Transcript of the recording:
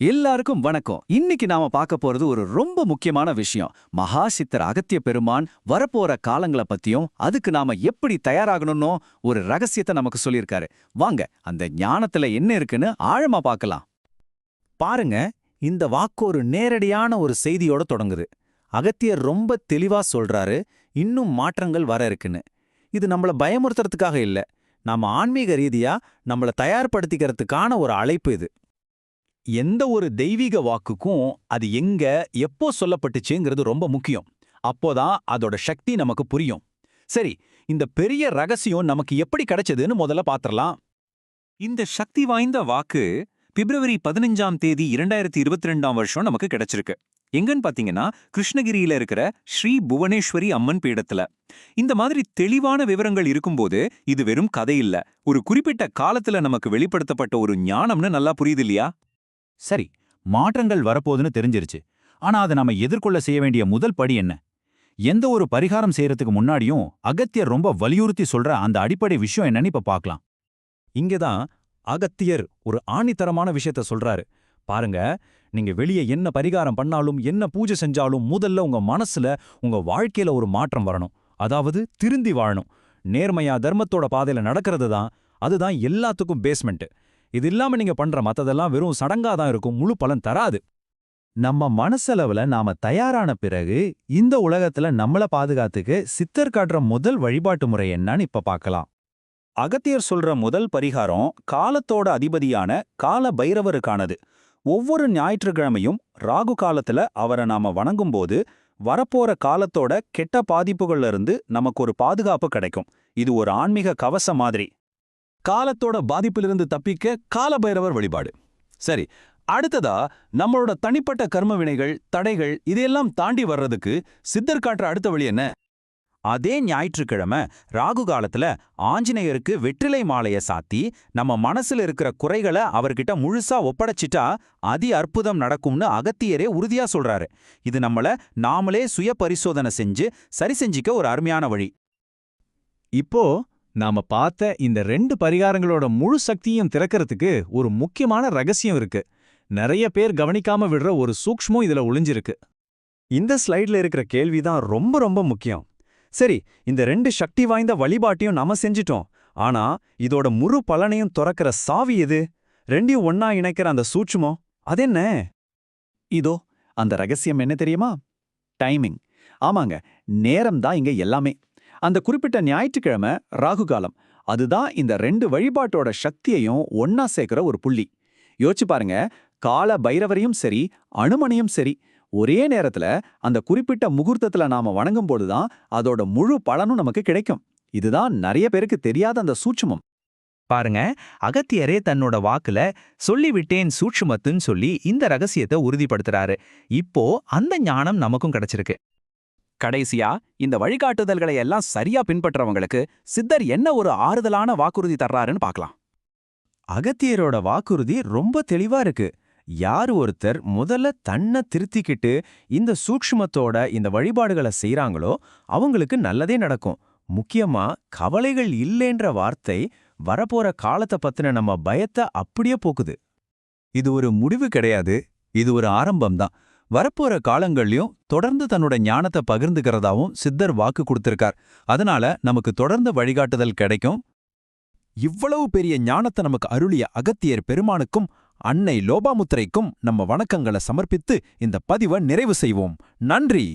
எல்லாருக்கும் வணக்கம். இன்னைக்கு நாம பார்க்க போறது ஒரு ரொம்ப முக்கியமான விஷயம். மகா சித்தர் அகத்திய பெருமான் வரப்போற காலங்களை பத்தியும் அதுக்கு நாம எப்படி தயாராகணும்னோ ஒரு ரகசியத்தை நமக்கு சொல்லியிருக்காரு. வாங்க அந்த ஞானத்துல என்ன இருக்குன்னு ஆழமா பார்க்கலாம். பாருங்க இந்த வாக்கு ஒரு நேரடியான ஒரு செய்தியோட தொடங்குது. அகத்தியர் ரொம்ப தெளிவா சொல்றாரு இன்னும் மாற்றங்கள் வர இருக்குன்னு. இது நம்மள பயமுறுத்துறதுக்காக இல்ல. நாம ஆன்மீக ரீதியா நம்மள தயார்படுத்திக்கிறதுக்கான ஒரு அழைப்பு இது. எந்த ஒரு தெய்வீக வாக்குக்கும் அது எங்க எப்போ சொல்லப்பட்டுச்சுங்கிறது ரொம்ப முக்கியம். அப்போதான் அதோட சக்தி நமக்கு புரியும். சரி இந்த பெரிய ரகசியம் நமக்கு எப்படி கிடைச்சதுன்னு முதல்ல பாத்திரலாம். இந்த சக்தி வாய்ந்த வாக்கு பிப்ரவரி பதினஞ்சாம் தேதி இரண்டாயிரத்தி இருபத்தி ரெண்டாம் வருஷம் நமக்கு கிடைச்சிருக்கு. எங்கன்னு பாத்தீங்கன்னா கிருஷ்ணகிரியில இருக்கிற ஸ்ரீ புவனேஸ்வரி அம்மன் பீடத்துல. இந்த மாதிரி தெளிவான விவரங்கள் இருக்கும்போது இது வெறும் கதை இல்ல. ஒரு குறிப்பிட்ட காலத்துல நமக்கு வெளிப்படுத்தப்பட்ட ஒரு ஞானம்னு நல்லா புரியுது இல்லையா? சரி மாற்றங்கள் வரப்போகுதுன்னு தெரிஞ்சிருச்சு. ஆனா அதை நாம எதிர்கொள்ள செய்ய வேண்டிய முதல் படி என்ன? எந்த ஒரு பரிகாரம் செய்யறதுக்கு முன்னாடியும் அகத்தியர் ரொம்ப வலியுறுத்தி சொல்ற அந்த அடிப்படை விஷயம் என்னன்னு இப்ப பார்க்கலாம் இங்கதான் அகத்தியர் ஒரு ஆணித்தரமான விஷயத்த சொல்றாரு. பாருங்க நீங்க வெளியே என்ன பரிகாரம் பண்ணாலும் என்ன பூஜை செஞ்சாலும் முதல்ல உங்க மனசுல உங்க வாழ்க்கையில ஒரு மாற்றம் வரணும். அதாவது திருந்தி வாழணும். நேர்மையா தர்மத்தோட பாதையில நடக்கிறது தான் அதுதான் எல்லாத்துக்கும் பேஸ்மெண்ட் இது இல்லாம நீங்க பண்ற மத்ததெல்லாம் வெறும் சடங்கா தான் இருக்கும். முழு பலன் தராது. நம்ம மனசளவுல நாம தயாரான பிறகு இந்த உலகத்துல நம்மள பாதுகாத்துக்கு சித்தர் காட்டுற முதல் வழிபாட்டு முறை என்னன்னு இப்ப பார்க்கலாம் அகத்தியர் சொல்ற முதல் பரிகாரம் காலத்தோட அதிபதியான கால பைரவருக்கானது. ஒவ்வொரு ஞாயிற்றுக்கிழமையும் ராகு காலத்துல அவரை நாம வணங்கும்போது வரப்போற காலத்தோட கெட்ட பாதிப்புகள்ல இருந்து நமக்கு ஒரு பாதுகாப்பு கிடைக்கும். இது ஒரு ஆன்மீக கவசம் மாதிரி. காலத்தோட பாதிப்பிலிருந்து தப்பிக்க காலபைரவர் வழிபாடு. சரி அடுத்ததா நம்மளோட தனிப்பட்ட கர்ம வினைகள் தடைகள் இதையெல்லாம் தாண்டி வர்றதுக்கு சித்தர் காட்டுற அடுத்த வழி என்ன? அதே ஞாயிற்றுக்கிழமை ராகு காலத்துல ஆஞ்சநேயருக்கு வெற்றிலை மாலைய சாத்தி நம்ம மனசுல இருக்கிற குறைகளை அவர்கிட்ட முழுசா ஒப்படைச்சிட்டா அதி அற்புதம் நடக்கும்னு அகத்தியரே உறுதியா சொல்றாரு. இது நம்மள நாமளே சுய பரிசோதனை செஞ்சு சரி செஞ்சிக்க ஒரு அருமையான வழி. இப்போ நாம பார்த்த இந்த ரெண்டு பரிகாரங்களோட முழு சக்தியும் திறக்கிறதுக்கு ஒரு முக்கியமான ரகசியம் இருக்கு. நிறைய பேர் கவனிக்காம விடுற ஒரு சூக்ஷ்மம் இதுல ஒளிஞ்சிருக்கு. இந்த ஸ்லைட்ல இருக்கிற கேள்விதான் ரொம்ப ரொம்ப முக்கியம். சரி இந்த ரெண்டு சக்தி வாய்ந்த வழிபாட்டையும் நாம செஞ்சிட்டோம். ஆனா இதோட முழு பலனையும் துறக்கிற சாவி எது? ரெண்டையும் ஒன்னா இணைக்கிற அந்த சூட்சுமம் அதென்ன? இதோ அந்த ரகசியம் என்ன தெரியுமா? டைமிங். ஆமாங்க நேரம் தான் இங்க எல்லாமே. அந்த குறிப்பிட்ட ஞாயிற்றுக்கிழமை ராகு காலம் அதுதான் இந்த ரெண்டு வழிபாட்டோட சக்தியையும் ஒன்னா சேர்க்கிற ஒரு புள்ளி. யோசிச்சு பாருங்க கால பைரவரையும் சரி அனுமனையும் சரி ஒரே நேரத்துல அந்த குறிப்பிட்ட முகூர்த்தத்துல நாம வணங்கும் தான் அதோட முழு பலனும் நமக்கு கிடைக்கும். இதுதான் நிறைய பேருக்கு தெரியாத அந்த சூட்சுமம். பாருங்க அகத்தியரே தன்னோட வாக்குல சொல்லிவிட்டேன் சூட்சுமத்துன்னு சொல்லி இந்த ரகசியத்தை உறுதிப்படுத்துறாரு. இப்போ அந்த ஞானம் நமக்கும் கிடைச்சிருக்கு. கடைசியா இந்த வழிகாட்டுதல்களை எல்லாம் சரியா பின்பற்றவங்களுக்கு சித்தர் என்ன ஒரு ஆறுதலான வாக்குறுதி தர்றாருன்னு பார்க்கலாம். அகத்தியரோட வாக்குறுதி ரொம்ப தெளிவா இருக்கு. யார் ஒருத்தர் முதல்ல தன்னை திருத்திக்கிட்டு இந்த சூக்ஷ்மத்தோட இந்த வழிபாடுகளை செய்றாங்களோ அவங்களுக்கு நல்லதே நடக்கும். முக்கியமா கவலைகள் இல்லேன்ற வார்த்தை வரப்போற காலத்தை பத்தின நம்ம பயத்தை அப்படியே போக்குது. இது ஒரு முடிவு கிடையாது. இது ஒரு ஆரம்பம்தான். வரப்போற காலங்கள்லயும் தொடர்ந்து தன்னோட ஞானத்தை பகிர்ந்துக்கிறதாவும் சித்தர் வாக்கு கொடுத்திருக்கார். அதனால நமக்கு தொடர்ந்து வழிகாட்டுதல் கிடைக்கும். இவ்வளவு பெரிய ஞானத்தை நமக்கு அருளிய அகத்தியர் பெருமானுக்கும் அன்னை லோபாமுத்திரைக்கும் நம்ம வணக்கங்களை சமர்ப்பித்து இந்த பதிவை நிறைவு செய்வோம். நன்றி!